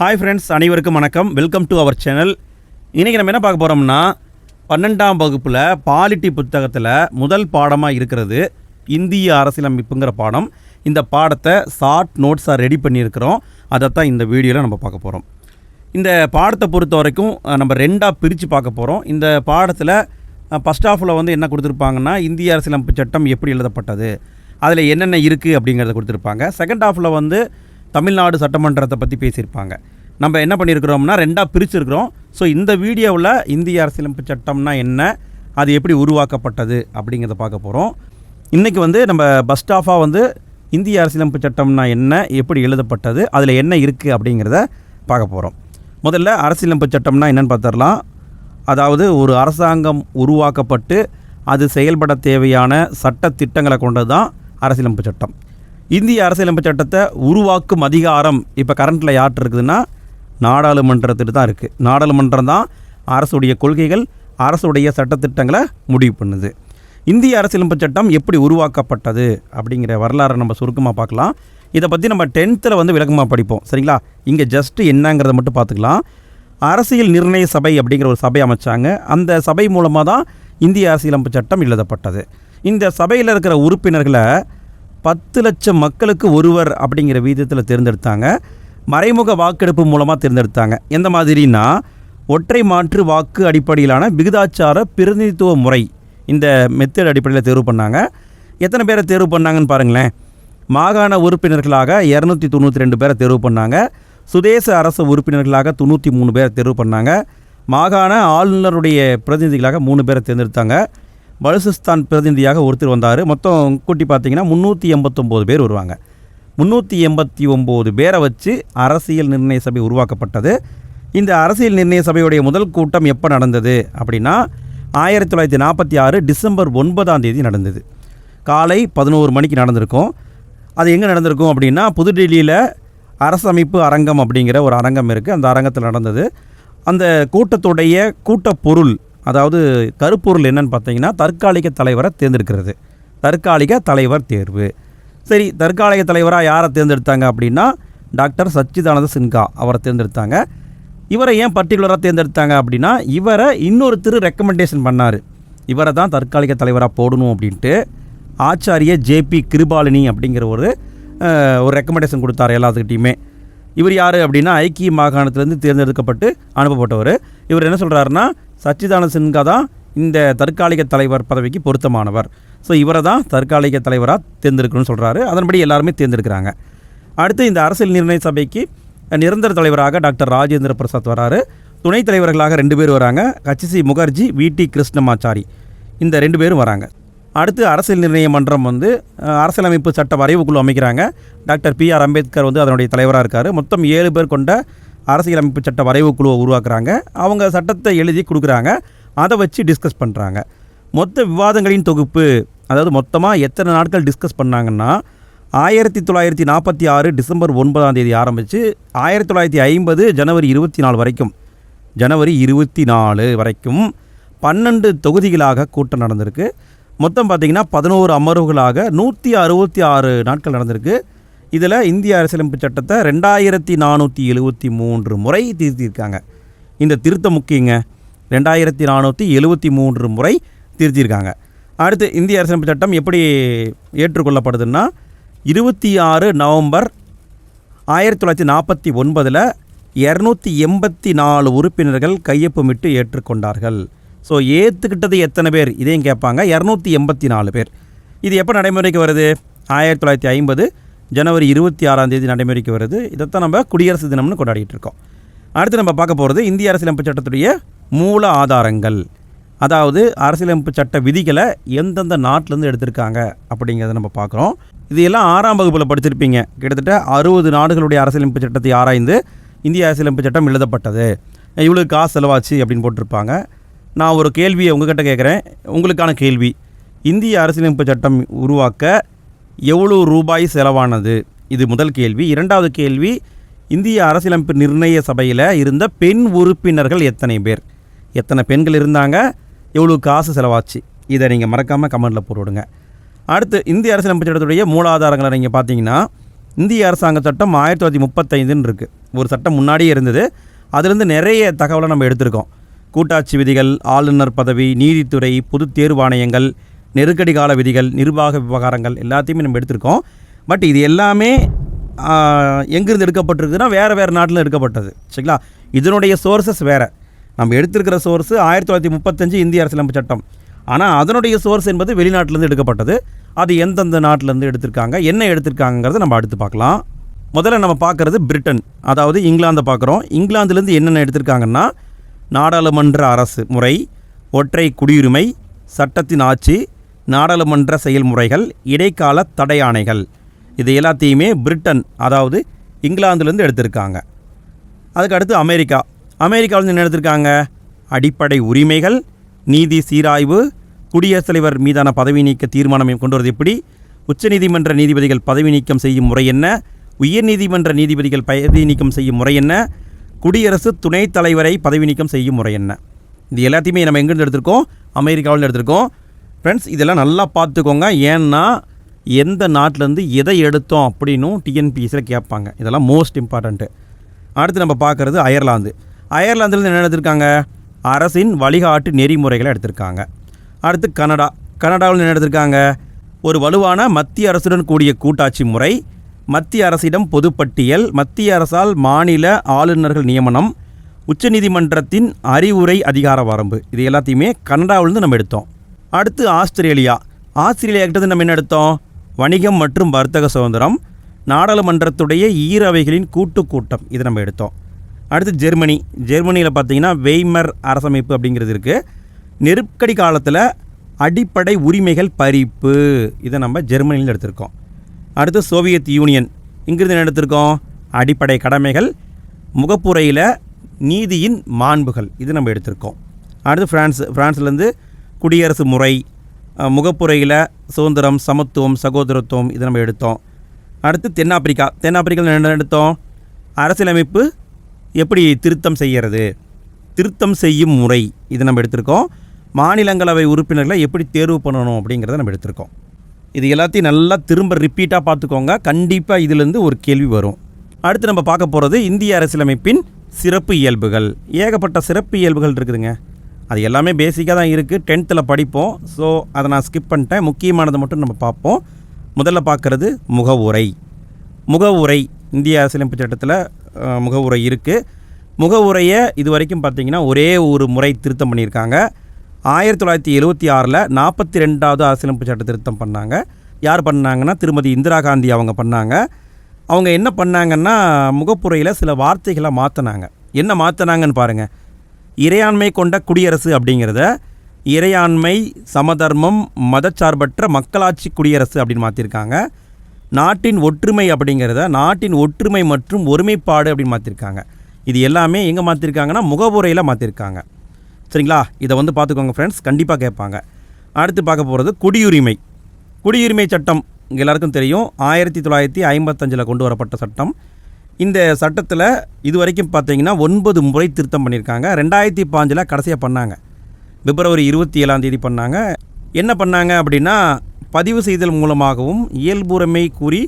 Hi friends அனைவருக்கும் வணக்கம். Welcome to our channel இன்றைக்கி நம்ம என்ன பார்க்க போகிறோம்னா பன்னெண்டாம் வகுப்பில் பாலிட்டி புத்தகத்தில் முதல் பாடமாக இருக்கிறது இந்திய அரசியலமைப்புங்கிற பாடம். இந்த பாடத்தை ஷார்ட் நோட்ஸாக ரெடி பண்ணியிருக்கிறோம். அதைத்தான் இந்த வீடியோவில் நம்ம பார்க்க போகிறோம் இந்த பாடத்தை பொறுத்த வரைக்கும் நம்ம ரெண்டாக பிரித்து பார்க்க போகிறோம் இந்த பாடத்தில் ஃபஸ்ட் ஆஃபில் வந்து என்ன கொடுத்துருப்பாங்கன்னா இந்திய அரசியலமைப்பு சட்டம் எப்படி எழுதப்பட்டது? அதில் என்னென்ன இருக்குது அப்படிங்கிறத கொடுத்துருப்பாங்க. செகண்ட் ஆஃபில் வந்து தமிழ்நாடு சட்டமன்றத்தை பற்றி பேசியிருப்பாங்க. நம்ம என்ன பண்ணியிருக்கிறோம்னா ரெண்டாக பிரிச்சிருக்கிறோம். ஸோ இந்த வீடியோவில் இந்திய அரசியலமைப்பு சட்டம்னா என்ன அது எப்படி உருவாக்கப்பட்டது அப்படிங்கிறத பார்க்க போகிறோம் இன்றைக்கி வந்து நம்ம பஸ் ஸ்டாஃபாக வந்து இந்திய அரசியலமைப்பு சட்டம்னா என்ன எப்படி எழுதப்பட்டது அதில் என்ன இருக்குது அப்படிங்கிறத பார்க்க போகிறோம் முதல்ல அரசியலமைப்பு சட்டம்னா என்னென்னு பார்த்துடலாம். அதாவது ஒரு அரசாங்கம் உருவாக்கப்பட்டு அது செயல்பட தேவையான சட்ட திட்டங்களை கொண்டது தான் அரசியலமைப்பு சட்டம். இந்திய அரசியலமைப்பு சட்டத்தை உருவாக்கும் அதிகாரம் இப்போ கரண்ட்டில் யார்கிட்ட இருக்குதுன்னா நாடாளுமன்றத்துட்டு தான் இருக்குது நாடாளுமன்றம் தான் அரசுடைய கொள்கைகள் அரசுடைய சட்டத்திட்டங்களை முடிவு பண்ணுது. இந்திய அரசியலமைப்பு சட்டம் எப்படி உருவாக்கப்பட்டது அப்படிங்கிற வரலாறை நம்ம சுருக்கமாக பார்க்கலாம். இதை பற்றி நம்ம டென்த்தில் வந்து விளக்கமாக படிப்போம். சரிங்களா? இங்கே ஜஸ்ட்டு என்னங்கிறத மட்டும் பார்த்துக்கலாம். அரசியல் நிர்ணய சபை அப்படிங்கிற ஒரு சபை அமைச்சாங்க. அந்த சபை மூலமாக தான் இந்திய அரசியலமைப்பு சட்டம் எழுதப்பட்டது. இந்த சபையில் இருக்கிற உறுப்பினர்களை பத்து லட்சம் மக்களுக்கு ஒருவர் அப்படிங்கிற வீதத்தில் தேர்ந்தெடுத்தாங்க. மறைமுக வாக்கெடுப்பு மூலமாக தேர்ந்தெடுத்தாங்க. எந்த மாதிரினா ஒற்றை மாற்று வாக்கு அடிப்படையிலான விகிதாச்சார பிரதிநிதித்துவ முறை இந்த மெத்தட் அடிப்படையில் தேர்வு பண்ணாங்க. எத்தனை பேரை தேர்வு பண்ணாங்கன்னு பாருங்களேன். மாகாண உறுப்பினர்களாக இரநூத்தி தொண்ணூற்றி ரெண்டு பேரை தேர்வு பண்ணாங்க. சுதேச அரசு உறுப்பினர்களாக தொண்ணூற்றி மூணு பேரை தேர்வு பண்ணாங்க. மாகாண ஆளுநருடைய பிரதிநிதிகளாக மூணு பேரை தேர்ந்தெடுத்தாங்க. பலுசிஸ்தான் பிரதிநிதியாக ஒருத்தர் வந்தார். மொத்தம் கூட்டி பார்த்தீங்கன்னா முந்நூற்றி எண்பத்தொம்போது பேர் வருவாங்க. முந்நூற்றி எண்பத்தி ஒம்பது பேரை வச்சு அரசியல் நிர்ணய சபை உருவாக்கப்பட்டது. இந்த அரசியல் நிர்ணய சபையுடைய முதல் கூட்டம் எப்போ நடந்தது அப்படின்னா ஆயிரத்தி தொள்ளாயிரத்தி நாற்பத்தி ஆறு டிசம்பர் ஒன்பதாம் தேதி நடந்தது. காலை பதினோரு மணிக்கு நடந்திருக்கும். அது எங்கே நடந்திருக்கும் அப்படின்னா புதுடெல்லியில் அரசமைப்பு அரங்கம் அப்படிங்கிற ஒரு அரங்கம் இருக்குது அந்த அரங்கத்தில் நடந்தது. அந்த கூட்டத்துடைய கூட்டப்பொருள் அதாவது கருப்பொருள் என்னன்னு பார்த்தீங்கன்னா தற்காலிக தலைவரை தேர்ந்தெடுக்கிறது. தற்காலிக தலைவர் தேர்வு. சரி தற்காலிக தலைவராக யாரை தேர்ந்தெடுத்தாங்க அப்படின்னா டாக்டர் சச்சிதானந்த சின்ஹா அவரை தேர்ந்தெடுத்தாங்க. இவரை ஏன் பர்டிகுலராக தேர்ந்தெடுத்தாங்க அப்படின்னா இவரை இன்னொருத்தர் ரெக்கமெண்டேஷன் பண்ணார். இவரை தான் தற்காலிக தலைவராக போடணும் அப்படின்ட்டு ஆச்சாரிய ஜேபி கிருபாலினி அப்படிங்கிற ஒரு ஒரு ரெக்கமெண்டேஷன் கொடுத்தார் எல்லாத்துக்கிட்டையுமே. இவர் யார் அப்படின்னா ஐக்கிய மாகாணத்திலேருந்து தேர்ந்தெடுக்கப்பட்டு அனுப்பப்பட்டவர். இவர் என்ன சொல்கிறாருன்னா சச்சிதானந்த சின்ஹா தான் இந்த தற்காலிக தலைவர் பதவிக்கு பொருத்தமானவர். ஸோ இவரை தான் தற்காலிக தலைவராக தேர்ந்தெடுக்கணும்னு சொல்கிறாரு அதன்படி எல்லாருமே தேர்ந்தெடுக்கிறாங்க. அடுத்து இந்த அரசியல் நிர்ணய சபைக்கு நிரந்தர தலைவராக டாக்டர் ராஜேந்திர பிரசாத் வராரு. துணைத் தலைவர்களாக ரெண்டு பேர் வராங்க. கச்சிசி முகர்ஜி வி டி கிருஷ்ணமாச்சாரி. இந்த ரெண்டு பேரும் வராங்க. அடுத்து அரசியல் நிர்ணய மன்றம் வந்து அரசியலமைப்பு சட்ட வரைவு குழு அமைக்கிறாங்க. டாக்டர் பி ஆர் அம்பேத்கர் வந்து அதனுடைய தலைவராக இருக்கார். மொத்தம் ஏழு பேர் கொண்ட அரசியலமைப்பு சட்ட வரைவு குழுவை உருவாக்குறாங்க. அவங்க சட்டத்தை எழுதி கொடுக்குறாங்க. அதை வச்சு டிஸ்கஸ் பண்ணுறாங்க மொத்த விவாதங்களின் தொகுப்பு அதாவது மொத்தமாக எத்தனை நாட்கள் டிஸ்கஸ் பண்ணாங்கன்னா ஆயிரத்தி தொள்ளாயிரத்தி நாற்பத்தி ஆறு டிசம்பர் ஒன்பதாம் தேதி ஆரம்பித்து ஆயிரத்தி தொள்ளாயிரத்தி ஐம்பது ஜனவரி இருபத்தி நாலு வரைக்கும் ஜனவரி இருபத்தி நாலு வரைக்கும் பன்னெண்டு தொகுதிகளாக கூட்டம் நடந்திருக்கு. மொத்தம் பார்த்திங்கன்னா பதினோரு அமர்வுகளாக நூற்றி அறுபத்தி ஆறு நாட்கள் நடந்திருக்கு. இதில் இந்திய அரசியலமைப்பு சட்டத்தை ரெண்டாயிரத்தி நானூற்றி எழுபத்தி மூன்று முறை திருத்தியிருக்காங்க. இந்த திருத்தம் முக்கியங்க. ரெண்டாயிரத்தி நானூற்றி எழுபத்தி மூன்று முறை திருத்தியிருக்காங்க. அடுத்து இந்திய அரசியலமைப்பு சட்டம் எப்படி ஏற்றுக்கொள்ளப்படுதுன்னா இருபத்தி ஆறு நவம்பர் ஆயிரத்தி தொள்ளாயிரத்தி நாற்பத்தி ஒன்பதில் இரநூத்தி எண்பத்தி நாலு உறுப்பினர்கள் கையொப்பமிட்டு ஏற்றுக்கொண்டார்கள். ஸோ ஏற்றுக்கிட்டது எத்தனை பேர்? இதையும் கேட்பாங்க. இரநூத்தி எண்பத்தி நாலு பேர். இது எப்போ நடைமுறைக்கு வருது? ஆயிரத்தி தொள்ளாயிரத்தி ஐம்பது ஜனவரி இருபத்தி ஆறாம் தேதி நடைமுறைக்கு வருது. இதைத்தான் நம்ம குடியரசு தினம்னு கொண்டாடிட்டு இருக்கோம். அடுத்து நம்ம பார்க்க போகிறது இந்திய அரசியலமைப்பு சட்டத்துடைய மூல ஆதாரங்கள். அதாவது அரசியலமைப்பு சட்ட விதிகளை எந்தெந்த நாட்டிலேருந்து எடுத்திருக்காங்க அப்படிங்கிறத நம்ம பார்க்குறோம். இது எல்லாம் ஆறாம் வகுப்பில் படிச்சிருப்பீங்க. கிட்டத்தட்ட அறுபது நாடுகளுடைய அரசியலமைப்பு சட்டத்தை ஆராய்ந்து இந்திய அரசியலமைப்பு சட்டம் எழுதப்பட்டது. இவ்வளோ காசு செலவாச்சு அப்படின்னு போட்டிருப்பாங்க. நான் ஒரு கேள்வியை உங்ககிட்ட கேட்குறேன். உங்களுக்கான கேள்வி இந்திய அரசியலமைப்பு சட்டம் உருவாக்க எவ்வளோ ரூபாய் செலவானது? இது முதல் கேள்வி. இரண்டாவது கேள்வி இந்திய அரசியலமைப்பு நிர்ணய சபையில் இருந்த பெண் உறுப்பினர்கள் எத்தனை பேர்? எத்தனை பெண்கள் இருந்தாங்க? எவ்வளோ காசு செலவாச்சு? இதை நீங்கள் மறக்காமல் கமெண்ட்டில் போட்டுவிடுங்க. அடுத்து இந்திய அரசியலமைப்பு சட்டத்துடைய மூலாதாரங்களை நீங்கள் பார்த்தீங்கன்னா இந்திய அரசாங்க சட்டம் ஆயிரத்தி தொள்ளாயிரத்தி முப்பத்தைந்துன்னு இருக்குது ஒரு சட்டம் முன்னாடியே இருந்தது. அதுலேருந்து நிறைய தகவலை நம்ம எடுத்திருக்கோம். கூட்டாட்சி விதிகள் ஆளுநர் பதவி நீதித்துறை பொது தேர்வாணையங்கள் நெருக்கடி கால விதிகள் நிர்வாக விவகாரங்கள் எல்லாத்தையுமே நம்ம எடுத்திருக்கோம். பட் இது எல்லாமே எங்கேருந்து எங்கிருந்து எடுக்கப்பட்டிருக்குன்னா வேறு வேறு நாட்டில் எடுக்கப்பட்டது. சரிங்களா? இதனுடைய சோர்சஸ் வேறு. நம்ம எடுத்திருக்கிற சோர்ஸ் ஆயிரத்தி தொள்ளாயிரத்தி முப்பத்தஞ்சு இந்திய அரசியலமைப்பு சட்டம். ஆனால் அதனுடைய சோர்ஸ் என்பது வெளிநாட்டிலேருந்து எடுக்கப்பட்டது. அது எந்தெந்த நாட்டிலேருந்து எடுத்திருக்காங்க என்ன எடுத்திருக்காங்கிறத நம்ம அடுத்து பார்க்கலாம். முதல்ல நம்ம பார்க்குறது பிரிட்டன். அதாவது இங்கிலாந்தை பார்க்குறோம். இங்கிலாந்துலேருந்து என்னென்ன எடுத்திருக்காங்கன்னா நாடாளுமன்ற அரசு முறை ஒற்றை குடியுரிமை சட்டத்தின் ஆட்சி நாடாளுமன்ற செயல்முறைகள் இடைக்கால தடையாணைகள். இது எல்லாத்தையுமே பிரிட்டன் அதாவது இங்கிலாந்துலேருந்து எடுத்திருக்காங்க. அதுக்கு அடுத்து அமெரிக்கா. அமெரிக்காவிலேருந்து என்ன எடுத்திருக்காங்க? அடிப்படை உரிமைகள் நீதி சீராய்வு குடியரசுத் தலைவர் மீதான பதவி நீக்க தீர்மானம் கொண்டு வரது எப்படி? உச்சநீதிமன்ற நீதிபதிகள் பதவி நீக்கம் செய்யும் முறை என்ன? உயர்நீதிமன்ற நீதிபதிகள் பதவி நீக்கம் செய்யும் முறை என்ன? குடியரசு துணைத் தலைவரை பதவி நீக்கம் செய்யும் முறை என்ன? இது எல்லாத்தையுமே நம்ம எங்கேருந்து எடுத்திருக்கோம்? அமெரிக்காவில் எடுத்திருக்கோம். ஃப்ரெண்ட்ஸ் இதெல்லாம் நல்லா பார்த்துக்கோங்க. ஏன்னா எந்த நாட்டிலேருந்து எதை எடுத்தோம் அப்படின்னும் டிஎன்பிஎஸ்சியில் கேட்பாங்க. இதெல்லாம் மோஸ்ட் இம்பார்ட்டண்ட்டு அடுத்து நம்ம பார்க்குறது அயர்லாந்து. அயர்லாந்துலேருந்து என்ன எடுத்திருக்காங்க? அரசின் வழிகாட்டு நெறிமுறைகளை எடுத்திருக்காங்க. அடுத்து கனடா. கனடாவில் என்ன எடுத்திருக்காங்க? ஒரு வலுவான மத்திய அரசுடன் கூடிய கூட்டாட்சி முறை மத்திய அரசிடம் பொதுப்பட்டியல் மத்திய அரசால் மாநில ஆளுநர்கள் நியமனம் உச்சநீதிமன்றத்தின் அறிவுரை அதிகார வரம்பு. இது எல்லாத்தையுமே கனடாவிலிருந்து நம்ம எடுத்தோம். அடுத்து ஆஸ்திரேலியா. ஆஸ்திரேலியா கிட்ட நம்ம என்ன எடுத்தோம்? வணிகம் மற்றும் வர்த்தக சுதந்திரம். நாடாளுமன்றத்துடைய ஈரவைகளின் கூட்டு கூட்டம். இதை நம்ம எடுத்தோம். அடுத்து ஜெர்மனி. ஜெர்மனியில் பார்த்தீங்கன்னா வெய்மர் அரசமைப்பு அப்படிங்கிறது இருக்குது நெருக்கடி காலத்தில் அடிப்படை உரிமைகள் பறிப்பு. இதை நம்ம ஜெர்மனியில் எடுத்திருக்கோம். அடுத்து சோவியத் யூனியன். இங்கிருந்து என்ன எடுத்திருக்கோம்? அடிப்படை கடமைகள் முகப்புரையில் நீதியின் மாண்புகள். இது நம்ம எடுத்திருக்கோம். அடுத்து ஃப்ரான்ஸ் ஃப்ரான்ஸ்லேருந்து குடியரசு முறை முகப்புரையில் சுதந்திரம் சமத்துவம் சகோதரத்துவம் இது நம்ம எடுத்தோம். அடுத்து தென்னாப்பிரிக்கா. தென்னாப்பிரிக்காவில் என்ன எடுத்தோம்? அரசியலமைப்பு எப்படி திருத்தம் செய்கிறது திருத்தம் செய்யும் முறை இது நம்ம எடுத்திருக்கோம். மாநிலங்களவை உறுப்பினர்களை எப்படி தேர்வு பண்ணணும் அப்படிங்கிறத நம்ம எடுத்திருக்கோம். இது எல்லாத்தையும் நல்லா திரும்ப ரிப்பீட்டாக பார்த்துக்கோங்க. கண்டிப்பாக இதுலேருந்து ஒரு கேள்வி வரும். அடுத்து நம்ம பார்க்க போகிறது இந்திய அரசியலமைப்பின் சிறப்பு இயல்புகள். ஏகப்பட்ட சிறப்பு இயல்புகள் இருக்குதுங்க. அது எல்லாமே பேசிக்காக தான் இருக்குது டென்த்தில் படிப்போம். ஸோ அதை நான் ஸ்கிப் பண்ணிட்டேன். முக்கியமானதை மட்டும் நம்ம பார்ப்போம். முதல்ல பார்க்குறது முகவுரை. முகவுரை இந்திய அரசியலமைப்பு சட்டத்தில் முகவுரை இருக்குது முகவுரையை இது வரைக்கும் பார்த்தீங்கன்னா ஒரே ஒரு முறை திருத்தம் பண்ணியிருக்காங்க. ஆயிரத்தி தொள்ளாயிரத்தி எழுபத்தி ஆறில் நாற்பத்தி ரெண்டாவது அரசியலமைப்பு சட்ட திருத்தம் பண்ணாங்க. யார் பண்ணாங்கன்னா திருமதி இந்திரா காந்தி அவங்க பண்ணாங்க. அவங்க என்ன பண்ணாங்கன்னா முகப்புரையில் சில வார்த்தைகளை மாற்றினாங்க என்ன மாற்றினாங்கன்னு பாருங்கள் இறையாண்மை கொண்ட குடியரசு அப்படிங்கிறத இறையாண்மை சமதர்மம் மதச்சார்பற்ற மக்களாட்சி குடியரசு அப்படின்னு மாற்றிருக்காங்க நாட்டின் ஒற்றுமை அப்படிங்கிறத நாட்டின் ஒற்றுமை மற்றும் ஒருமைப்பாடு அப்படின்னு மாற்றிருக்காங்க இது எல்லாமே எங்கே மாற்றிருக்காங்கன்னா முகவுரையில் மாற்றிருக்காங்க சரிங்களா? இதை வந்து பார்த்துக்கோங்க ஃப்ரெண்ட்ஸ் கண்டிப்பாக கேட்பாங்க. அடுத்து பார்க்க போகிறது குடியுரிமை. குடியுரிமை சட்டம் இங்க எல்லாருக்கும் தெரியும். ஆயிரத்தி தொள்ளாயிரத்தி ஐம்பத்தஞ்சில் கொண்டு வரப்பட்ட சட்டம். இந்த சட்டத்தில் இது வரைக்கும் பார்த்தீங்கன்னா ஒன்பது முறை திருத்தம் பண்ணியிருக்காங்க. ரெண்டாயிரத்தி பாஞ்சில் கடைசியாக பண்ணாங்க. பிப்ரவரி இருபத்தி ஏழாம் தேதி பண்ணாங்க. என்ன பண்ணாங்க அப்படின்னா பதிவு செய்தல் மூலமாகவும் இயல்புரிமை கூறி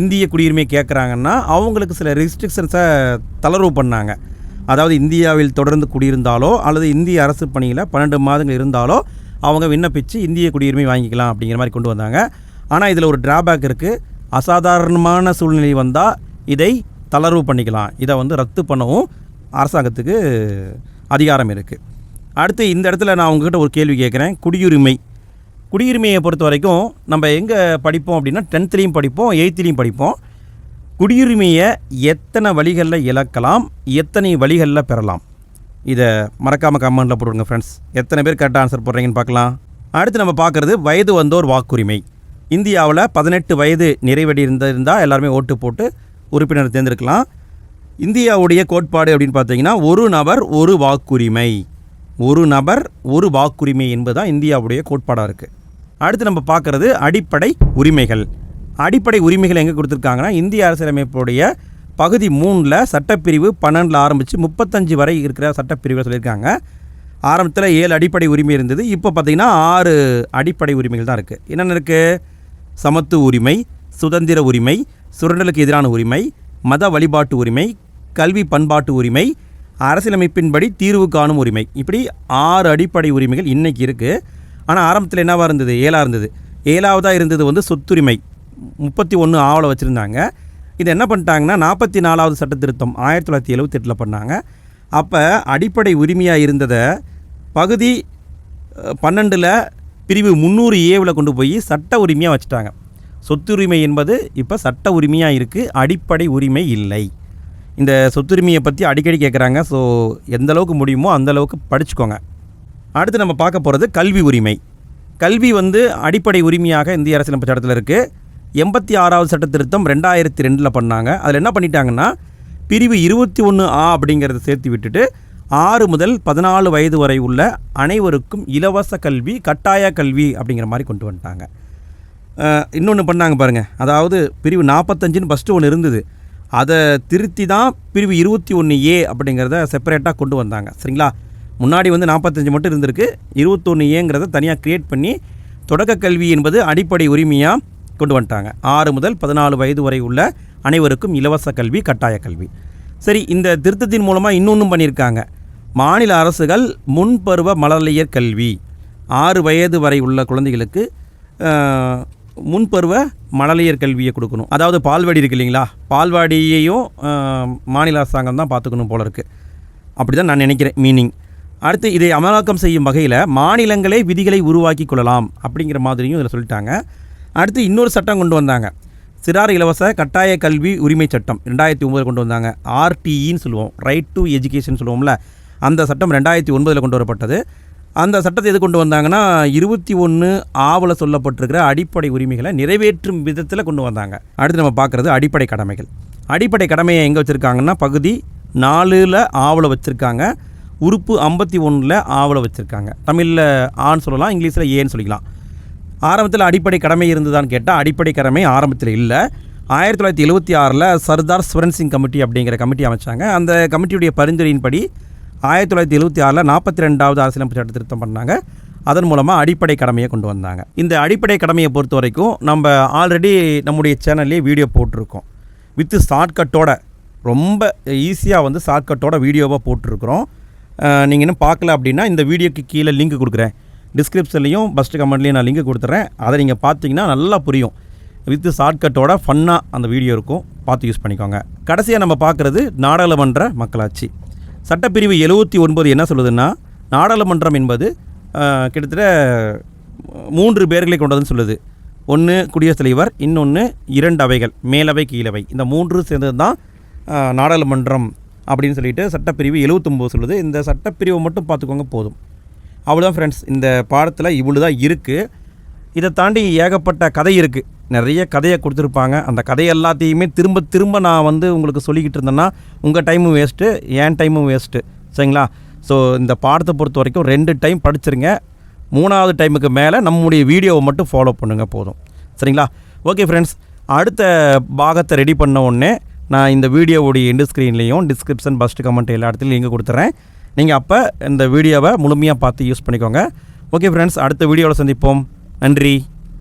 இந்திய குடியுரிமை கேட்குறாங்கன்னா அவங்களுக்கு சில ரெஸ்ட்ரிக்ஷன்ஸை தளர்வு பண்ணாங்க. அதாவது இந்தியாவில் தொடர்ந்து குடியிருந்தாலோ அல்லது இந்திய அரசு பணியில் பன்னெண்டு மாதங்கள் இருந்தாலோ அவங்க விண்ணப்பித்து இந்திய குடியுரிமை வாங்கிக்கலாம் அப்படிங்கிற மாதிரி கொண்டு வந்தாங்க. ஆனால் இதில் ஒரு டிராபேக் இருக்குது அசாதாரணமான சூழ்நிலை வந்தால் இதை தளர்வு பண்ணிக்கலாம். இதை வந்து ரத்து பண்ணவும் அரசாங்கத்துக்கு அதிகாரம் இருக்குது அடுத்து இந்த இடத்துல நான் உங்ககிட்ட ஒரு கேள்வி கேட்குறேன். குடியுரிமை. குடியுரிமையை பொறுத்த வரைக்கும் நம்ம எங்கே படிப்போம் அப்படின்னா டென்த்துலேயும் படிப்போம் எயித்துலேயும் படிப்போம். குடியுரிமையை எத்தனை வழிகளில் இழக்கலாம் எத்தனை வழிகளில் பெறலாம்? இதை மறக்காமல் கமெண்ட்டில் போடுங்க ஃப்ரெண்ட்ஸ் எத்தனை பேர் கரெக்டாக ஆன்சர் போடுறீங்கன்னு பார்க்கலாம். அடுத்து நம்ம பார்க்குறது வயது வந்தோர் வாக்குரிமை. இந்தியாவில் பதினெட்டு வயது நிறைவடி இருந்திருந்தால் எல்லாருமே ஓட்டு போட்டு உறுப்பினர் தேர்ந்தெடுக்கலாம். இந்தியாவுடைய கோட்பாடு அப்படின்னு பார்த்தீங்கன்னா ஒரு நபர் ஒரு வாக்குரிமை. ஒரு நபர் ஒரு வாக்குரிமை என்பதுதான் இந்தியாவுடைய கோட்பாடாக இருக்குது அடுத்து நம்ம பார்க்குறது அடிப்படை உரிமைகள். அடிப்படை உரிமைகள் எங்கே கொடுத்துருக்காங்கன்னா இந்திய அரசியலமைப்புடைய பகுதி மூணில் சட்டப்பிரிவு பன்னெண்டில் ஆரம்பித்து முப்பத்தஞ்சு வரை இருக்கிற சட்டப்பிரிவில் சொல்லியிருக்காங்க. ஆரம்பத்தில் ஏழு அடிப்படை உரிமை இருந்தது. இப்போ பார்த்தீங்கன்னா ஆறு அடிப்படை உரிமைகள் தான் இருக்குது என்னென்ன இருக்குது சமத்துவ உரிமை சுதந்திர உரிமை சுரண்டலுக்கு எதிரான உரிமை மத வழிபாட்டு உரிமை கல்வி பண்பாட்டு உரிமை அரசியலமைப்பின்படி தீர்வு காணும் உரிமை. இப்படி ஆறு அடிப்படை உரிமைகள் இன்றைக்கி இருக்குது ஆனால் ஆரம்பத்தில் என்னவாக இருந்தது? ஏழாக இருந்தது. ஏழாவதாக இருந்தது வந்து சொத்துரிமை. முப்பத்தி ஒன்று ஆவலை வச்சுருந்தாங்க. இது என்ன பண்ணிட்டாங்கன்னா நாற்பத்தி நாலாவது சட்ட திருத்தம் ஆயிரத்தி தொள்ளாயிரத்தி எழுபத்தெட்டில் பண்ணாங்க. அப்போ அடிப்படை உரிமையாக இருந்ததை பகுதி பன்னெண்டில் பிரிவு முந்நூறு ஏவில் கொண்டு போய் சட்ட உரிமையாக வச்சுட்டாங்க. சொத்துரிமை என்பது இப்போ சட்ட உரிமையாக இருக்குது அடிப்படை உரிமை இல்லை. இந்த சொத்துரிமையை பற்றி அடிக்கடி கேட்குறாங்க ஸோ எந்த அளவுக்கு முடியுமோ அந்தளவுக்கு படிச்சுக்கோங்க. அடுத்து நம்ம பார்க்க போகிறது கல்வி உரிமை. கல்வி வந்து அடிப்படை உரிமையாக இந்திய அரசியலமைப்பு சட்டத்தில் இருக்குது எண்பத்தி ஆறாவது சட்ட திருத்தம் ரெண்டாயிரத்தி ரெண்டில் பண்ணாங்க. அதில் என்ன பண்ணிட்டாங்கன்னா பிரிவு இருபத்தி ஒன்று ஆ அப்படிங்கிறத சேர்த்து விட்டுட்டு ஆறு முதல் பதினாலு வயது வரை உள்ள அனைவருக்கும் இலவச கல்வி கட்டாய கல்வி அப்படிங்கிற மாதிரி கொண்டு வந்துட்டாங்க. இன்னொன்று பண்ணாங்க பாருங்கள் அதாவது பிரிவு நாற்பத்தஞ்சுன்னு ஃபஸ்ட்டு ஒன்று இருந்தது. அதை திருத்தி தான் பிரிவு இருபத்தி ஒன்று ஏ அப்படிங்கிறத செப்பரேட்டாக கொண்டு வந்தாங்க. சரிங்களா? முன்னாடி வந்து நாற்பத்தஞ்சு மட்டும் இருந்திருக்கு. இருபத்தொன்று ஏங்கிறத தனியாக க்ரியேட் பண்ணி தொடக்க கல்வி என்பது அடிப்படை உரிமையாக கொண்டு வந்துட்டாங்க. ஆறு முதல் பதினாலு வயது வரை உள்ள அனைவருக்கும் இலவச கல்வி கட்டாய கல்வி. சரி இந்த திருத்தத்தின் மூலமாக இன்னொன்றும் பண்ணியிருக்காங்க. மாநில அரசுகள் முன்பருவ மழலையர் கல்வி. ஆறு வயது வரை உள்ள குழந்தைகளுக்கு முன்பருவ மழலையர் கல்வியை கொடுக்கணும். அதாவது பால்வாடி இருக்கு இல்லைங்களா? பால்வாடியையும் மாநில அரசாங்கம் தான் பார்த்துக்கணும் போல இருக்குது அப்படி தான் நான் நினைக்கிறேன் மீனிங் அடுத்து இதை அமலாக்கம் செய்யும் வகையில் மாநிலங்களே விதிகளை உருவாக்கி கொள்ளலாம் அப்படிங்கிற மாதிரியும் இதில் சொல்லிட்டாங்க. அடுத்து இன்னொரு சட்டம் கொண்டு வந்தாங்க. சிறார் இலவச கட்டாய கல்வி உரிமை சட்டம் ரெண்டாயிரத்தி ஒம்பதில் கொண்டு வந்தாங்க. ஆர்டிஇன்னு சொல்லுவோம். ரைட் டு எஜுகேஷன் சொல்லுவோம்ல. அந்த சட்டம் ரெண்டாயிரத்தி ஒன்பதில் கொண்டு வரப்பட்டது. அந்த சட்டத்தை எது கொண்டு வந்தாங்கன்னா இருபத்தி ஒன்று ஆவல சொல்லப்பட்டிருக்கிற அடிப்படை உரிமைகளை நிறைவேற்றும் விதத்தில் கொண்டு வந்தாங்க. அடுத்து நம்ம பார்க்குறது அடிப்படை கடமைகள். அடிப்படை கடமையை எங்கே வச்சுருக்காங்கன்னா பகுதி நாலில் ஆவலை வச்சுருக்காங்க உறுப்பு ஐம்பத்தி ஒன்றில் ஆவலை வச்சுருக்காங்க. தமிழில் ஆன்னு சொல்லலாம் இங்கிலீஷில் ஏன்னு சொல்லிக்கலாம். ஆரம்பத்தில் அடிப்படை கடமை இருந்ததான்னு கேட்டால் அடிப்படை கடமை ஆரம்பத்தில் இல்லை. ஆயிரத்தி தொள்ளாயிரத்தி எழுபத்தி ஆறில் சர்தார் சுவரன் சிங் கமிட்டி அப்படிங்கிற கமிட்டி அமைச்சாங்க. அந்த கமிட்டியுடைய பரிந்துரையின்படி ஆயிரத்தி தொள்ளாயிரத்தி எழுபத்தி ஆறில் நாற்பத்தி ரெண்டாவது அரசியலமைப்பு சட்ட திருத்தம் பண்ணாங்க. அதன் மூலமாக அடிப்படை கடமையை கொண்டு வந்தாங்க. இந்த அடிப்படை கடமையை பொறுத்த வரைக்கும் நம்ம ஆல்ரெடி நம்முடைய சேனல்லே வீடியோ போட்டிருக்கோம். வித்து ஷார்ட்கட்டோட ரொம்ப ஈஸியாக வந்து ஷார்ட்கட்டோட வீடியோவாக போட்டிருக்கிறோம். நீங்கள் இன்னும் பார்க்கல அப்படின்னா இந்த வீடியோக்கு கீழே லிங்க் கொடுக்குறேன். டிஸ்கிரிப்ஷன்லையும் ஃபஸ்ட்டு கமெண்ட்லேயும் நான் லிங்க் கொடுத்துட்றேன் அதை நீங்கள் பார்த்தீங்கன்னா நல்லா புரியும். வித்து ஷார்ட்கட்டோட ஃபன்னாக அந்த வீடியோ இருக்கும். பார்த்து யூஸ் பண்ணிக்கோங்க. கடைசியாக நம்ம பார்க்குறது நாடாளுமன்ற மக்களாட்சி. சட்டப்பிரிவு எழுபத்தி ஒன்பது என்ன சொல்லுதுன்னா நாடாளுமன்றம் என்பது கிட்டத்தட்ட மூன்று பேர்களை கொண்டதுன்னு சொல்லுது. ஒன்று குடியரசுத் தலைவர் இன்னொன்று இரண்டு அவைகள் மேலவை கீழவை. இந்த மூன்று சேர்ந்தது தான் நாடாளுமன்றம் அப்படின்னு சொல்லிட்டு சட்டப்பிரிவு எழுபத்தொம்போது சொல்லுது. இந்த சட்டப்பிரிவை மட்டும் பார்த்துக்கோங்க போதும். அவ்வளோதான் ஃப்ரெண்ட்ஸ் இந்த பாடத்தில் இவ்வளோ தான் இருக்குது இதை தாண்டி ஏகப்பட்ட கதை இருக்குது நிறைய கதையை கொடுத்துருப்பாங்க. அந்த கதை எல்லாத்தையுமே திரும்ப திரும்ப நான் வந்து உங்களுக்கு சொல்லிக்கிட்டு இருந்தேன்னா உங்கள் டைமும் வேஸ்ட்டு என் டைமும் வேஸ்ட்டு சரிங்களா? ஸோ இந்த பாடத்தை பொறுத்த வரைக்கும் ரெண்டு டைம் படிச்சிருங்க. மூணாவது டைமுக்கு மேலே நம்முடைய வீடியோவை மட்டும் ஃபாலோ பண்ணுங்கள் போதும். சரிங்களா? ஓகே ஃப்ரெண்ட்ஸ் அடுத்த பாகத்தை ரெடி பண்ண உடனே நான் இந்த வீடியோவுடைய எண்டு ஸ்க்ரீன்லேயும் டிஸ்கிரிப்ஷன் ஃபஸ்ட்டு கமெண்ட் எல்லா இடத்துலையும் லிங்க் கொடுத்துறேன். நீங்கள் அப்போ இந்த வீடியோவை முழுமையாக பார்த்து யூஸ் பண்ணிக்கோங்க. ஓகே ஃப்ரெண்ட்ஸ் அடுத்த வீடியோவில் சந்திப்போம். நன்றி.